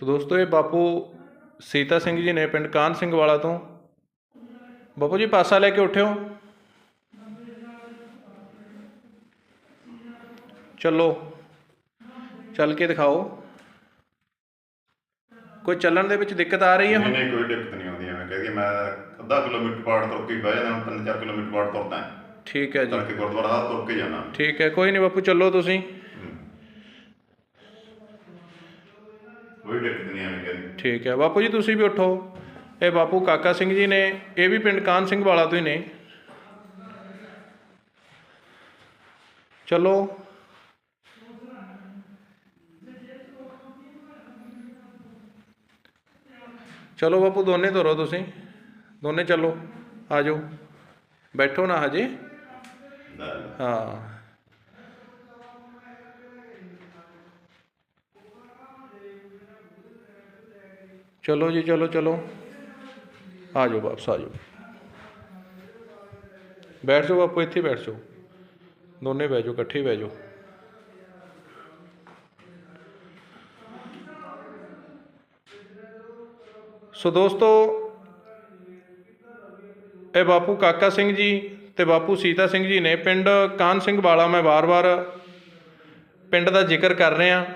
ਸੋ ਦੋਸਤੋ ਇਹ ਬਾਪੂ ਸੀਤਾ ਸਿੰਘ ਜੀ ਨੇ ਪਿੰਡ ਕਾਨ ਸਿੰਘ ਵਾਲਾ ਤੋਂ। ਬਾਪੂ ਜੀ ਪਾਸਾ ਲੈ ਕੇ ਉੱਠਿਓ। ਚੱਲੋ। ਚੱਲ ਕੇ ਦਿਖਾਓ। ਕੋਈ ਚੱਲਣ ਦੇ ਵਿੱਚ ਦਿੱਕਤ ਆ ਰਹੀ ਹੈ ਨਹੀਂ ਹੁਣ? ਨਹੀਂ ਕੋਈ ਦਿੱਕਤ ਨਹੀਂ ਆਉਂਦੀ ਐਵੇਂ ਕਹਿ ਕੇ ਮੈਂ ਅੱਧਾ ਕਿਲੋਮੀਟਰ ਬਾੜ ਤੁਰ ਕੇ ਬਹਿ ਜਾਂਦਾ ਤਿੰਨ ਚਾਰ ਕਿਲੋਮੀਟਰ ਬਾੜ ਤੁਰਦਾ। ਠੀਕ ਹੈ ਜੀ। ਤੜਕੇ ਗੁਰਦੁਆਰਾ ਸਾਹਿਬ ਤੁਰ ਕੇ ਜਾਣਾ। ਠੀਕ ਹੈ ਕੋਈ ਨਹੀਂ ਬਾਪੂ ਚੱਲੋ ਤੁਸੀਂ। ਕੋਈ ਦਿੱਕਤ ਨਹੀਂ ਐਵੇਂ ਕਹਿ ਠੀਕ ਹੈ। ਬਾਪੂ ਜੀ ਤੁਸੀਂ ਵੀ ਉੱਠੋ। ਇਹ ਬਾਪੂ ਕਾਕਾ ਸਿੰਘ ਜੀ ਨੇ ਇਹ ਵੀ ਪਿੰਡ ਕਾਨ ਸਿੰਘ ਵਾਲਾ ਤੋਂ ਹੀ ਨੇ। ਚਲੋ। ਚਲੋ ਬਾਪੂ ਦੋਨੇ ਧਰੋ ਤੁਸੀਂ। ਦੋਨੇ ਚੱਲੋ। ਆ ਜਾਓ। ਬੈਠੋ ਨਾ ਹਜੇ। ਹਾਂ। ਚਲੋ ਜੀ, ਚਲੋ ਚਲੋ। ਆ ਜਾਓ ਵਾਪਸ, ਆ ਜਾਓ। ਬੈਠ ਜਾਓ ਬਾਪੂ, ਇੱਥੇ ਬੈਠ ਜਾਓ। ਦੋਨੇ ਬਹਿ ਜਾਓ, ਇਕੱਠੇ ਬਹਿ ਜਾਓ। ਸੋ ਦੋਸਤੋ, ਇਹ ਬਾਪੂ ਕਾਕਾ ਸਿੰਘ ਜੀ ਤੇ ਬਾਪੂ ਸੀਤਾ ਸਿੰਘ ਜੀ ਨੇ ਪਿੰਡ ਕਾਨ ਸਿੰਘ ਵਾਲਾ, ਮੈਂ ਵਾਰ-ਵਾਰ ਪਿੰਡ ਦਾ ਜ਼ਿਕਰ ਕਰ ਰਿਹਾ।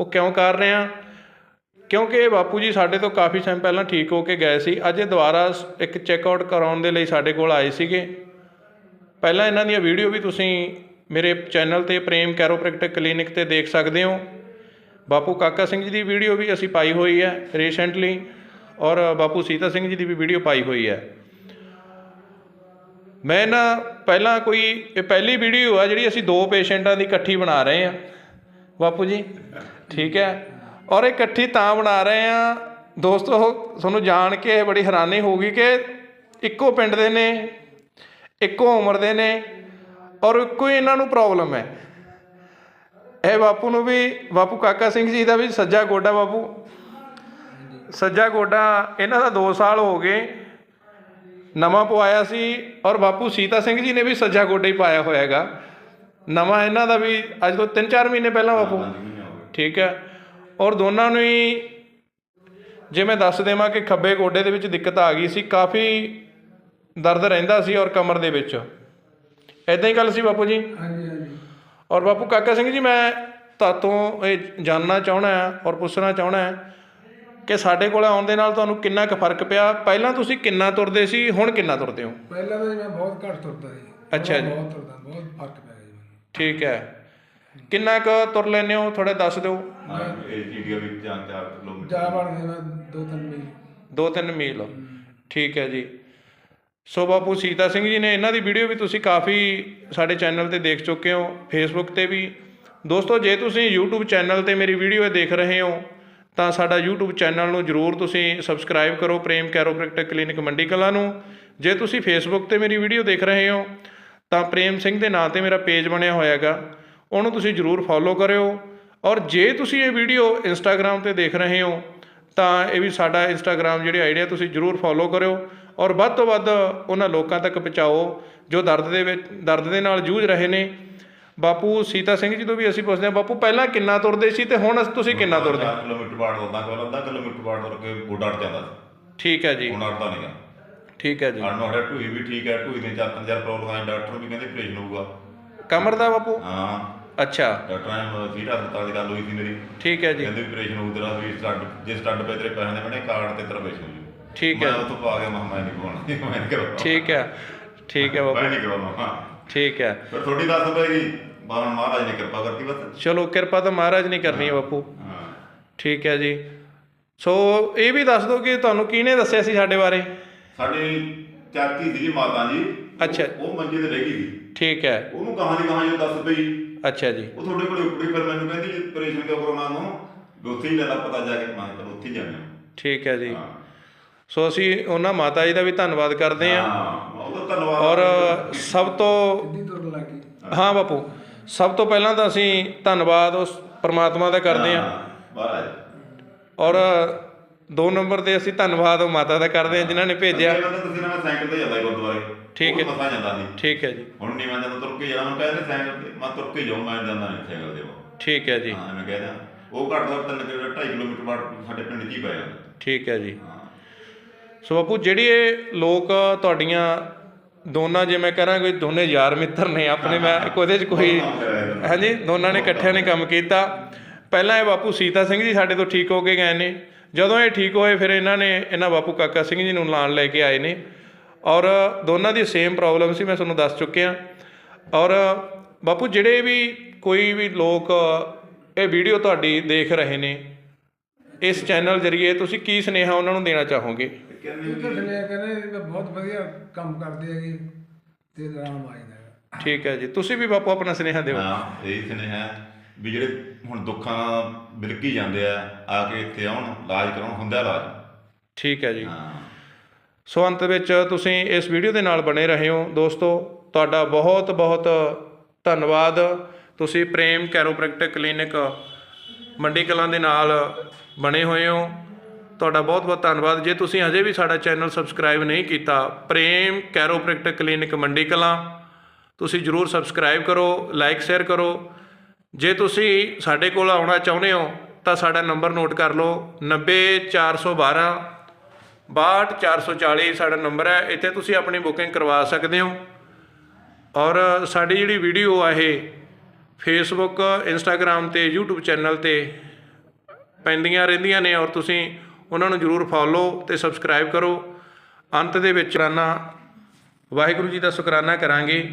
ਉਹ ਕਿਉਂ ਕਰ ਰਿਹਾ? ਕਿਉਂਕਿ ਇਹ ਬਾਪੂ ਜੀ ਸਾਡੇ ਤੋਂ ਕਾਫੀ ਟਾਈਮ ਪਹਿਲਾਂ ਠੀਕ ਹੋ ਕੇ ਗਏ ਸੀ। ਅੱਜ ਇਹ ਦੁਬਾਰਾ ਇੱਕ ਚੈੱਕਆਊਟ ਕਰਾਉਣ ਦੇ ਲਈ ਸਾਡੇ ਕੋਲ ਆਏ ਸੀਗੇ। ਪਹਿਲਾਂ ਇਹਨਾਂ ਦੀਆਂ ਵੀਡੀਓ ਵੀ ਤੁਸੀਂ ਮੇਰੇ ਚੈਨਲ ਤੇ ਪ੍ਰੇਮ ਕੈਰੋਪ੍ਰੈਕਟਿਕ ਕਲੀਨਿਕ ਤੇ ਦੇਖ ਸਕਦੇ ਹੋ। ਬਾਪੂ ਕਾਕਾ ਸਿੰਘ ਜੀ ਦੀ ਵੀਡੀਓ ਵੀ ਅਸੀਂ ਪਾਈ ਹੋਈ ਹੈ ਰੀਸੈਂਟਲੀ ਔਰ ਬਾਪੂ ਸੀਤਾ ਸਿੰਘ ਜੀ ਦੀ ਵੀ ਵੀਡੀਓ ਪਾਈ ਹੋਈ ਹੈ। ਮੈਂ ਨਾ ਪਹਿਲਾਂ ਕੋਈ, ਇਹ ਪਹਿਲੀ ਵੀਡੀਓ ਆ ਜਿਹੜੀ ਅਸੀਂ ਦੋ ਪੇਸ਼ੈਂਟਾਂ ਦੀ ਇਕੱਠੀ ਬਣਾ ਰਹੇ ਹਾਂ। ਬਾਪੂ ਜੀ, ਠੀਕ ਹੈ? ਔਰ ਇਹ ਇਕੱਠੀ ਤਾਂ ਬਣਾ ਰਹੇ ਆ ਦੋਸਤੋ ਤੁਹਾਨੂੰ ਜਾਣ ਕੇ ਬੜੀ ਹੈਰਾਨੀ ਹੋਊਗੀ ਕਿ ਇੱਕੋ ਪਿੰਡ ਦੇ ਨੇ ਇੱਕੋ ਉਮਰ ਦੇ ਨੇ ਔਰ ਇੱਕੋ ਹੀ ਇਹਨਾਂ ਨੂੰ ਪ੍ਰੋਬਲਮ ਹੈ। ਇਹ ਬਾਪੂ ਨੂੰ ਵੀ ਬਾਪੂ ਕਾਕਾ ਸਿੰਘ ਜੀ ਦਾ ਵੀ ਸੱਜਾ ਗੋਡਾ ਬਾਪੂ। ਸੱਜਾ ਗੋਡਾ ਇਹਨਾਂ ਦਾ 2 ਸਾਲ ਹੋ ਗਏ ਨਵਾਂ ਪਵਾਇਆ ਸੀ ਔਰ ਬਾਪੂ ਸੀਤਾ ਸਿੰਘ ਜੀ ਨੇ ਵੀ ਸੱਜਾ ਗੋਡਾ ਹੀ ਪਾਇਆ ਹੋਇਆ ਹੈਗਾ। ਨਵਾਂ ਇਹਨਾਂ ਦਾ ਵੀ ਅੱਜ ਤੋਂ 3-4 ਮਹੀਨੇ ਪਹਿਲਾਂ ਬਾਪੂ। ਠੀਕ ਹੈ। ਔਰ ਦੋਨਾਂ ਨੂੰ ਹੀ ਜੇ ਮੈਂ ਦੱਸ ਦੇਵਾਂ ਕਿ ਖੱਬੇ ਗੋਡੇ ਦੇ ਵਿੱਚ ਦਿੱਕਤ ਆ ਗਈ ਸੀ ਕਾਫੀ ਦਰਦ ਰਹਿੰਦਾ ਸੀ ਔਰ ਕਮਰ ਦੇ ਵਿੱਚ। ਐਦਾਂ ਹੀ ਗੱਲ ਸੀ ਬਾਪੂ ਜੀ? ਹਾਂਜੀ ਹਾਂਜੀ। ਔਰ ਬਾਪੂ ਕਾਕਾ ਸਿੰਘ ਜੀ ਮੈਂ ਤੁਹਾਤੋਂ ਇਹ ਜਾਣਨਾ ਚਾਹਣਾ ਹੈ ਔਰ ਪੁੱਛਣਾ ਚਾਹਣਾ ਹੈ ਕਿ ਸਾਡੇ ਕੋਲ ਆਉਣ ਦੇ ਨਾਲ ਤੁਹਾਨੂੰ ਕਿੰਨਾ ਕੁ ਫ਼ਰਕ ਪਿਆ? ਪਹਿਲਾਂ ਤੁਸੀਂ ਕਿੰਨਾ ਤੁਰਦੇ ਸੀ ਹੁਣ ਕਿੰਨਾ ਤੁਰਦੇ ਹੋ? ਪਹਿਲਾਂ ਤਾਂ ਮੈਂ ਬਹੁਤ ਘੱਟ ਤੁਰਦਾ ਸੀ ਅੱਛਾ ਜੀ। ਬਹੁਤ ਤੁਰਦਾ ਬਹੁਤ ਫ਼ਰਕ ਪੈ ਗਿਆ ਜੀ ਠੀਕ ਹੈ। ਕਿੰਨਾ ਕੁ ਤੁਰ ਲੈਂਦੇ ਹੋ? ਥੋੜਾ ਦੱਸ ਦਿਓ। ਹਾਂ ਇਹ ਜੀਡੀਆ ਵਿੱਚ ਜਾਂ 4 ਕਿਲੋਮੀਟਰ। ਜਾ ਬਣ ਗਿਆ ਮੈਂ ਦੋ ਤਿੰਨ ਮਹੀਨੇ ਦੋ ਤਿੰਨ ਮੀਲ ਠੀਕ ਹੈ ਜੀ। ਸੋ ਬਾਪੂ ਸੀਤਾ ਸਿੰਘ ਜੀ ਨੇ ਇਹਨਾਂ ਦੀ ਵੀਡੀਓ ਵੀ ਤੁਸੀਂ ਕਾਫੀ ਸਾਡੇ ਚੈਨਲ ਤੇ ਦੇਖ ਚੁੱਕੇ ਹੋ ਫੇਸਬੁੱਕ ਤੇ ਵੀ। ਦੋਸਤੋ ਜੇ ਤੁਸੀਂ YouTube ਚੈਨਲ ਤੇ ਮੇਰੀ ਵੀਡੀਓ ਦੇਖ ਰਹੇ ਹੋ ਤਾਂ ਸਾਡਾ YouTube ਚੈਨਲ ਨੂੰ ਜਰੂਰ ਤੁਸੀਂ ਸਬਸਕ੍ਰਾਈਬ ਕਰੋ ਪ੍ਰੇਮ ਕੈਰੋਪ੍ਰੈਕਟਿਕ ਕਲੀਨਿਕ ਮੰਡੀ ਕਲਾਂ ਨੂੰ। ਜੇ ਤੁਸੀਂ ਫੇਸਬੁੱਕ ਤੇ ਮੇਰੀ ਵੀਡੀਓ ਦੇਖ ਰਹੇ ਹੋ ਤਾਂ ਪ੍ਰੇਮ ਸਿੰਘ ਦੇ ਨਾਂ ਤੇ ਮੇਰਾ ਪੇਜ ਬਣਿਆ ਹੋਇਆ ਹੈਗਾ ਉਹਨੂੰ ਤੁਸੀਂ ਜਰੂਰ ਫੋਲੋ ਕਰਿਓ। ਔਰ ਜੇ ਤੁਸੀਂ ਇਹ ਵੀਡੀਓ ਇੰਸਟਾਗ੍ਰam ਤੇ ਦੇਖ ਰਹੇ ਹੋ ਤਾਂ ਇਹ ਵੀ ਸਾਡਾ ਇੰਸਟਾਗ੍ਰam ਜਿਹੜੀ ਆਈਡੀ ਹੈ ਤੁਸੀਂ ਜਰੂਰ ਫੋਲੋ ਕਰਿਓ। ਔਰ ਵੱਧ ਤੋਂ ਵੱਧ ਉਹਨਾਂ ਲੋਕਾਂ ਤੱਕ ਪਹੁੰਚਾਓ ਜੋ ਦਰਦ ਦੇ ਵਿੱਚ ਦਰਦ ਦੇ ਨਾਲ ਜੂਝ ਰਹੇ ਨੇ। ਬਾਪੂ ਸੀਤਾ ਸਿੰਘ ਜੀ ਤੋਂ ਵੀ ਅਸੀਂ ਪੁੱਛਦੇ ਹਾਂ ਬਾਪੂ ਪਹਿਲਾਂ ਕਿੰਨਾ ਤੁਰਦੇ ਸੀ ਤੇ ਹੁਣ ਤੁਸੀਂ ਕਿੰਨਾ ਤੁਰਦੇ 4 ਕਿਲੋਮੀਟਰ ਬਾੜ ਤੁਰਦਾ ਕੋਲ ਅੱਧਾ ਕਿਲੋਮੀਟਰ ਬਾੜ ਤੁਰ ਕੇ ਗੋਡਾ ਅੜ ਜਾਂਦਾ ਸੀ। ਠੀਕ ਹੈ ਜੀ। ਹੁਣ ਅੜਦਾ ਨਹੀਂਗਾ ਠੀਕ ਹੈ ਜੀ। ਅੜਨ ਵਾਲਾ ਢੂਈ ਵੀ ਠੀਕ ਹੈ ਢੂਈ ਦੇ ਚਾਰ ਪੰਜ ਪ੍ਰੋਬਲਮ ਆਏ ਡਾਕਟਰ ਵੀ ਕਹਿੰਦੇ ਆਪਰੇਸ਼ਨ ਹੋਊਗਾ। ਕਮਰ ਦਾ ਬਾਪੂ? ਹਾਂ। ਅੱਛਾ। ਡਾਕਟਰਾਂ ਨੇ ਸੀਟਾ ਹਸਪਤਾਲ ਦੀ ਗੱਲ ਹੋਈ ਸੀ ਮੇਰੀ। ਠੀਕ ਹੈ ਜੀ। ਕਹਿੰਦੇ ਆਪਰੇਸ਼ਨ ਹੋਊ ਤੇਰਾ ਵੀ ਸਟੱਡ ਜੇ ਸਟੱਡ ਪੈ ਤੇਰੇ ਪੈਸੇ ਦੇ ਬਣੇ ਕਾਰਡ ਤੇ ਤੇਰਾ ਆਪਰੇਸ਼ਨ ਹੋ ਜੂ ਠੀਕ ਹੈ। ਮੈਂ ਉੱਥੋਂ ਪਾ ਗਿਆ ਮੈਂ ਕਿਹਾ ਮੈਂ ਨਹੀਂ ਕਰਾਉਣਾ ਮੈਂ ਕਰਾਉਣਾ ਠੀਕ ਹੈ। ਠੀਕ ਹੈ ਮੈਂ ਨਹੀਂ ਕਰਾਉਣਾ ਹਾਂ। ਠੀਕ ਹੈ। ਫਿਰ ਥੋੜੀ ਦੱਸ ਪਏਗੀ ਬਾਹਰ ਮਹਾਰਾਜ ਨੇ ਕਿਰਪਾ ਕਰਤੀ ਬਸ। ਚਲੋ ਕਿਰਪਾ ਤਾਂ ਮਹਾਰਾਜ ਨੇ ਕਰਨੀ ਹੈ ਬਾਪੂ। ਹਾਂ। ਠੀਕ ਹੈ ਜੀ। ਸੋ ਇਹ ਵੀ ਦੱਸ ਦਿਓ ਕਿ ਤੁਹਾਨੂੰ ਕਿਹਨੇ ਦੱਸਿਆ ਸੀ ਸਾਡੇ ਬਾਰੇ? ਸਾਡੀ ਚਾਚੀ ਸੀ ਮਾਤਾ ਜੀ। ਅੱਛਾ। ਉਹ ਮੰਜੇ ਤੇ ਰਹਿ ਗਈ ਸੀ। ਠੀਕ ਹੈ। ਉਹਨੂੰ ਕਹਾਣੀ ਕਹਾਣੀ ਦੱਸ ਪਈ। ਅੱਛਾ ਜੀ। ਉਹ ਤੁਹਾਡੇ ਕੋਲ ਉੱਪੜੀ ਫਿਰ ਮੈਨੂੰ ਕਹਿੰਦੀ ਜੀ ਕਿਉਂ ਕਰਾਉਣਾ ਨੂੰ ਵੀ ਉੱਥੇ ਹੀ ਲੈ ਲਾ ਪਤਾ ਜਾ ਕੇ ਮੈਂ ਕਿਹਾ ਚਲੋ ਉੱਥੇ ਹੀ ਜਾਂਦੇ ਠੀਕ ਹੈ ਜੀ। ਹਾਂ। ਸੋ ਅਸੀਂ ਉਹਨਾਂ ਮਾਤਾ ਜੀ ਦਾ ਵੀ ਧੰਨਵਾਦ ਕਰਦੇ ਹਾਂ। ਹਾਂ ਉਹਦਾ ਧੰਨਵਾਦ। ਔਰ ਸਭ ਤੋਂ ਸਿੱਧੀ ਤੁਰਨ ਲੱਗ? ਹਾਂ ਬਾਪੂ। ਸਭ ਤੋਂ ਪਹਿਲਾਂ ਤਾਂ ਅਸੀਂ ਧੰਨਵਾਦ ਉਸ ਪ੍ਰਮਾਤਮਾ ਦਾ ਕਰਦੇ ਹਾਂ ਮਹਾਰਾਜ। ਔਰ ਦੋ ਨੰਬਰ ਤੇ ਅਸੀਂ ਧੰਨਵਾਦ ਉਹ ਮਾਤਾ ਦਾ ਕਰਦੇ ਹਾਂ ਜਿਨ੍ਹਾਂ ਨੇ ਭੇਜਿਆ। ਪਹਿਲਾਂ ਤਾਂ ਤੁਸੀਂ ਨਾ ਮੈਂ ਸਾਈਕਲ ਤੇ ਜਾਂਦਾ ਸੀ ਗੁਰਦੁਆਰੇ ਠੀਕ ਹੈ। ਉਹ ਮਸਾਂ ਜਾਂਦਾ ਸੀ ਠੀਕ ਹੈ ਜੀ। ਹੁਣ ਨਹੀਂ ਮੈਂ ਜਾਂਦਾ ਤੁਰ ਕੇ ਜਾਣਾ ਮੈਂ ਕਹਿੰਦੇ ਸਾਈਕਲ ਤੇ ਮੈਂ ਤੁਰ ਕੇ ਜਾਉਂ ਮੈਂ ਜਾਂਦਾ ਨਹੀਂ ਸਾਈਕਲ ਤੇ ਉਹ। ਠੀਕ ਹੈ ਜੀ। ਹਾਂ ਮੈਂ ਕਹਿੰਦਾ ਉਹ ਘੱਟ ਤੋਂ ਘੱਟ 3 ਕਿਲੋਮੀਟਰ 2.5 ਕਿਲੋਮੀਟਰ ਬਾਅਦ ਸਾਡੇ ਪਿੰਡ 'ਚ ਹੀ ਪੈ ਜਾਂਦਾ ਠੀਕ ਹੈ ਜੀ। ਹਾਂ। ਸੋ ਬਾਪੂ ਜਿਹੜੀ ਇਹ ਲੋਕ ਤੁਹਾਡੀਆਂ ਦੋਨਾਂ ਜੇ ਮੈਂ ਕਰਾਂ ਕੋਈ ਦੋਨੇ ਯਾਰ ਮਿੱਤਰ ਨੇ ਆਪਣੇ ਮੈਂ ਉਹਦੇ ਚ ਕੋਈ ਹਾਂਜੀ ਦੋਨਾਂ ਨੇ ਇਕੱਠਿਆਂ ਨੇ ਕੰਮ ਕੀਤਾ। ਪਹਿਲਾਂ ਇਹ ਬਾਪੂ ਸੀਤਾ ਸਿੰਘ ਜੀ ਸਾਡੇ ਤੋਂ ਠੀਕ ਹੋ ਕੇ ਗਏ ਨੇ। ਜਦੋਂ ਇਹ ਠੀਕ ਹੋਏ ਫਿਰ ਇਹਨਾਂ ਨੇ ਇਹਨਾਂ ਬਾਪੂ ਕਾਕਾ ਸਿੰਘ ਜੀ ਨੂੰ ਨਾਲ ਲੈ ਕੇ ਆਏ ਨੇ। ਔਰ ਦੋਨਾਂ ਦੀ ਸੇਮ ਪ੍ਰੋਬਲਮ ਸੀ ਮੈਂ ਤੁਹਾਨੂੰ ਦੱਸ ਚੁੱਕਿਆ। ਔਰ ਬਾਪੂ ਜਿਹੜੇ ਵੀ ਕੋਈ ਵੀ ਲੋਕ ਇਹ ਵੀਡੀਓ ਤੁਹਾਡੀ ਦੇਖ ਰਹੇ ਨੇ ਇਸ ਚੈਨਲ ਜਰੀਏ ਤੁਸੀਂ ਕੀ ਸੁਨੇਹਾ ਉਹਨਾਂ ਨੂੰ ਦੇਣਾ ਚਾਹੋਗੇ? ਕਹਿੰਦੇ ਇਹ ਤੁਹਾਡੇ ਨੇ ਕਹਿੰਦੇ ਵੀ ਬਹੁਤ ਵਧੀਆ ਕੰਮ ਕਰਦੇ ਹੈਗੇ ਤੇ ਆਰਾਮ ਆ ਜਾਂਦਾ ਹੈਗਾ ਠੀਕ ਹੈ ਜੀ। ਤੁਸੀਂ ਵੀ ਬਾਪੂ ਆਪਣਾ ਸੁਨੇਹਾ ਦਿਓ। ਹਾਂ ਇਹ ਸਨੇ ਹੈ ਵੀ ਜਿਹੜੇ ਹੁਣ ਦੁੱਖਾਂ ਨਾਲ ਬਿਲਕੀ ਜਾਂਦੇ ਆ ਆ ਕੇ ਇੱਥੇ ਆਉਣ ਇਲਾਜ ਕਰਾਉਣ ਹੁੰਦਾ ਇਲਾਜ। ਠੀਕ ਹੈ ਜੀ। ਹਾਂ। ਸੋ ਅੰਤ ਵਿੱਚ ਤੁਸੀਂ ਇਸ ਵੀਡੀਓ ਦੇ ਨਾਲ ਬਣੇ ਰਹੇ। ਹੋ ਦੋਸਤੋ ਤੁਹਾਡਾ ਬਹੁਤ ਬਹੁਤ ਧੰਨਵਾਦ। ਤੁਸੀਂ ਪ੍ਰੇਮ ਕੈਰੋਪ੍ਰੈਕਟਿਕ ਕਲੀਨਿਕ ਮੰਡੀ ਕਲਾਂ ਦੇ ਨਾਲ ਬਣੇ ਹੋਏ ਹੋ। ਤੁਹਾਡਾ ਬਹੁਤ ਬਹੁਤ ਧੰਨਵਾਦ। ਜੇ ਤੁਸੀਂ ਹਜੇ ਵੀ ਸਾਡਾ ਚੈਨਲ ਸਬਸਕ੍ਰਾਈਬ ਨਹੀਂ ਕੀਤਾ ਪ੍ਰੇਮ ਕੈਰੋਪ੍ਰੈਕਟਿਕ ਕਲੀਨਿਕ ਮੰਡੀ ਕਲਾਂ ਤੁਸੀਂ ਜਰੂਰ ਸਬਸਕ੍ਰਾਈਬ ਕਰੋ ਲਾਈਕ ਸ਼ੇਅਰ ਕਰੋ। ਜੇ ਤੁਸੀਂ ਸਾਡੇ ਕੋਲ ਆਉਣਾ ਚਾਹੁੰਦੇ ਹੋ, ਤਾਂ ਸਾਡਾ ਨੰਬਰ ਨੋਟ ਕਰ ਲਓ। 90412 62440 ਸਾਡਾ ਨੰਬਰ ਹੈ। ਇੱਥੇ ਤੁਸੀਂ ਆਪਣੀ ਬੁਕਿੰਗ ਕਰਵਾ ਸਕਦੇ ਹੋ। ਔਰ ਸਾਡੀ ਜਿਹੜੀ ਵੀਡੀਓ ਆ ਇਹ ਫੇਸਬੁੱਕ ਇੰਸਟਾਗ੍ਰam ਤੇ, YouTube ਚੈਨਲ ਤੇ ਪੈਂਦੀਆਂ ਰਹਿੰਦੀਆਂ ਨੇ ਔਰ ਤੁਸੀਂ ਉਹਨਾਂ ਨੂੰ ਜਰੂਰ ਫੋਲੋ ਤੇ ਸਬਸਕ੍ਰਾਈਬ ਕਰੋ। ਅੰਤ ਦੇ ਵਿੱਚ ਰਾਨਾ ਵਾਹਿਗੁਰੂ ਜੀ ਦਾ ਸ਼ੁਕਰਾਨਾ ਕਰਾਂਗੇ।